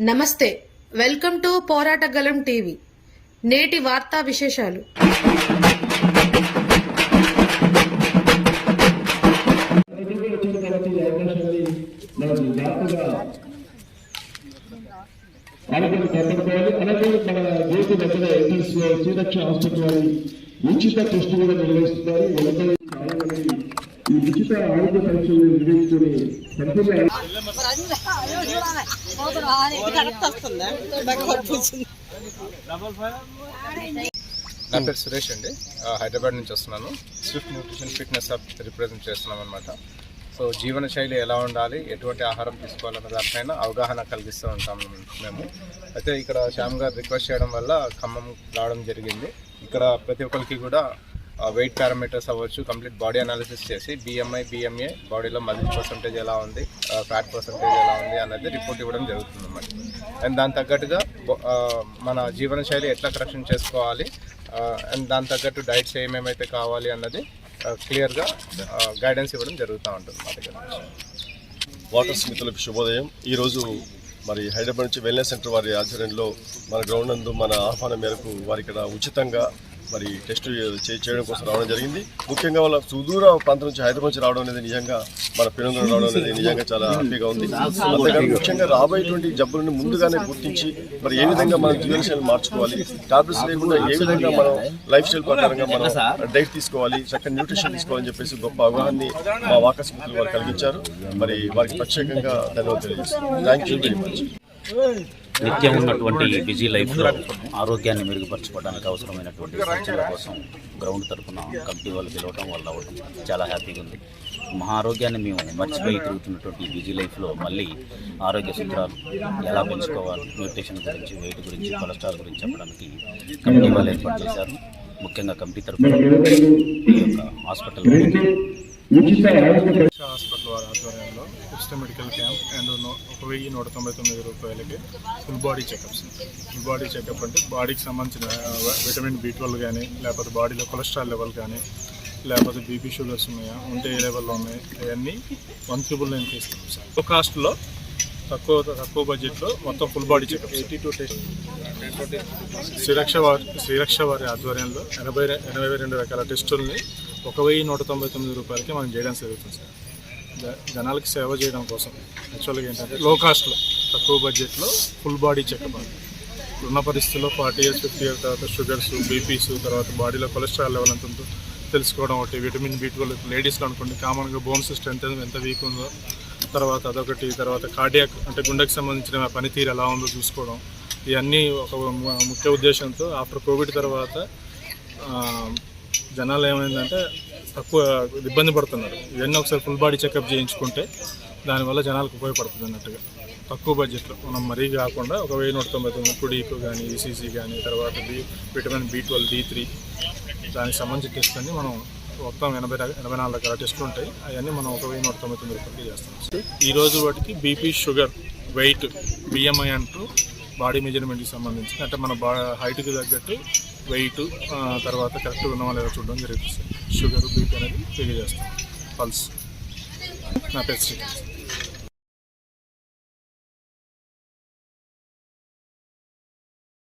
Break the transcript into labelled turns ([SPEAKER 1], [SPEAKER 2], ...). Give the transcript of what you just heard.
[SPEAKER 1] నమస్తే welcome to పోరాటగలం TV. నేటి వార్తా విశేషాలు.
[SPEAKER 2] ఉచిత టెస్టు కూడా నిర్వహిస్తున్నారు. ఈ ఉచిత ఆరోగ్య పరీక్షలు నిర్వహించుకుని సంపూర్ణ
[SPEAKER 3] నా పేరు సురేష్ అండి. హైదరాబాద్ నుంచి వస్తున్నాను. Swift nutrition fitness hub represent చేస్తున్నాం అనమాట సో జీవన శైలి ఎలా ఉండాలి ఎటువంటి ఆహారం తీసుకోవాలన్న దానిపైన అవగాహన కలిగిస్తూ ఉంటాం మేము. అయితే ఇక్కడ శ్యామ్ గారు రిక్వెస్ట్ చేయడం వల్ల ఖమ్మం రావడం జరిగింది. ఇక్కడ ప్రతి ఒక్కరికి కూడా వెయిట్ పారామీటర్స్ అవ్వచ్చు కంప్లీట్ బాడీ అనాలిసిస్ చేసి బిఎంఐ బిఎంఏ బాడీలో మజిల్ పర్సంటేజ్ ఎలా ఉంది ఫ్యాట్ పర్సంటేజ్ ఎలా ఉంది అన్నది రిపోర్ట్ ఇవ్వడం జరుగుతుంది అన్నమాట అండ్ దాని తగ్గట్టుగా మన జీవనశైలి ఎట్లా కరెక్షన్ చేసుకోవాలి అండ్ దాని తగ్గట్టు డైట్స్ ఏమేమైతే కావాలి అన్నది క్లియర్గా గైడెన్స్ ఇవ్వడం జరుగుతూ ఉంటుంది మా దగ్గర
[SPEAKER 4] వాటర్ స్మితులకు శుభోదయం. ఈరోజు మరి హైదరాబాద్ నుంచి వెల్నెస్ సెంటర్ వారి ఆధ్వర్యంలో మన గ్రౌండ్ నందు మన ఆహ్వానం మేరకు వారి ఇక్కడ ఉచితంగా మరి టెస్ట్ చే- చేయడం కోసం రావడం జరిగింది. ముఖ్యంగా వాళ్ళ సుదూర ప్రాంతం నుంచి హైదరాబాద్ నుంచి రావడం అనేది నిజంగా మన పిల్లలు రావడం అనేది నిజంగా చాలా హ్యాపీగా ఉంది. అంతేకాదు ముఖ్యంగా రాబోయేటువంటి జబ్బులను ముందుగానే గుర్తించి మరి ఏ విధంగా మనం జీవనశైలి మార్చుకోవాలి టాబ్లెట్స్ లేకుండా ఏ విధంగా మనం లైఫ్ స్టైల్ ప్రకారంగా మనం డైట్ తీసుకోవాలి చక్కని న్యూట్రిషన్ తీసుకోవాలని చెప్పేసి గొప్ప అవగాహాన్ని మా వాకస్ మిత్రులు వారు కలిగించారు. మరి వారికి ప్రత్యేకంగా ధన్యవాదాలు థ్యాంక్ యూ వెరీ మచ్.
[SPEAKER 5] నిత్యం ఉన్నటువంటి బిజీ లైఫ్లో ఆరోగ్యాన్ని మెరుగుపరచుకోవడానికి అవసరమైనటువంటి సూచనల కోసం గ్రౌండ్ తరఫున కమిటీ వాళ్ళు పిలవడం వల్ల చాలా హ్యాపీగా ఉంది. మా ఆరోగ్యాన్ని మేము మర్చిపోయి తిరుగుతున్నటువంటి బిజీ లైఫ్లో మళ్ళీ ఆరోగ్య సూత్రాలు ఎలా పెంచుకోవాలి న్యూట్రిషన్ గురించి వెయిట్ గురించి కొలెస్ట్రాల్ గురించి చెప్పడానికి కమిటీ వాళ్ళు ఏర్పాటు చేశారు. ముఖ్యంగా కమిటీ తరఫున ఈ యొక్క హాస్పిటల్
[SPEAKER 6] హాస్పిటల్ వారి ఆధ్వర్యంలో ఉచిత మెడికల్ క్యాంప్ అండ్ ఒక వెయ్యి నూట తొంభై తొమ్మిది రూపాయలకి full body checkups. Full body checkup అంటే బాడీకి సంబంధించిన విటమిన్ బి ట్వెల్వ్ కానీ లేకపోతే బాడీలో కొలెస్ట్రాల్ లెవెల్ కానీ లేకపోతే బీపీ షుగర్స్ ఉన్నాయా ఉంటే ఏ లెవెల్లో ఉన్నాయి అవన్నీ వన్ త్రిబుల్ నైన్ ఇస్తాం సార్. ఒక కాస్ట్లో తక్కువ తక్కువ బడ్జెట్లో మొత్తం full body checkup eighty two test. Sriraksha వారి శ్రీరక్ష వారి ఆధ్వర్యంలో ఎనభై ఎనభై రెండు రకాల టెస్టుల్ని ఒక వెయ్యి నూట తొంభై తొమ్మిది రూపాయలకి మనం చేయడం జరుగుతుంది సార్. జనాలకి సేవ చేయడం కోసం. యాక్చువల్గా ఏంటంటే లో కాస్ట్లో తక్కువ బడ్జెట్లో ఫుల్ బాడీ చెకప్ ఉన్న పరిస్థితుల్లో ఫార్టీ ఇయర్స్ ఫిఫ్టీ ఇయర్స్ తర్వాత షుగర్స్ బీపీస్ తర్వాత బాడీలో కొలెస్ట్రాల్ లెవెల్ ఎంత ఉందో తెలుసుకోవడం ఒకటి విటమిన్ బి ట్వెల్వ్ లేడీస్లో అనుకోండి కామన్గా బోన్స్ స్ట్రెంత్ ఎంత వీక్ ఉందో తర్వాత అదొకటి తర్వాత కార్డియాక్ అంటే గుండెకి సంబంధించిన పనితీరు ఎలా ఉందో చూసుకోవడం ఇవన్నీ ఒక ముఖ్య ఉద్దేశంతో ఆఫ్టర్ కోవిడ్ తర్వాత జనాలు ఏమైందంటే తక్కువ ఇబ్బంది పడుతున్నారు. ఇవన్నీ ఒకసారి ఫుల్ బాడీ చెకప్ చేయించుకుంటే దానివల్ల జనాలకు ఉపయోగపడుతుంది అన్నట్టుగా. తక్కువ బడ్జెట్లో మనం మరీ కాకుండా ఒక వెయ్యి నూట తొంభై తొమ్మిది టుడీకు కానీ ఈసీసీ కానీ తర్వాత B vitamin B twelve D three దానికి సంబంధించిన టెస్ట్ అన్ని మనం మొత్తం ఎనభై ఎనభై నాలుగు రకాల టెస్టులు ఉంటాయి. అవన్నీ మనం ఒక వెయ్యి నూట తొంభై తొమ్మిది రూపాయలకి చేస్తాం. ఈ రోజు వాటికి బీపీ షుగర్ వెయిట్ బిఎంఐ అంటూ బాడీ మెజర్మెంట్కి సంబంధించి అంటే మన బా హైట్కి తగ్గట్టు వెయిట్ తర్వాత కరెక్ట్గా ఉన్నామా లేదా చూడడం జరుగుతుంది? షుగర్ బీపీ అనేది తెలియజేస్తాం పల్స్. నా పేరు శ్రీకాంత్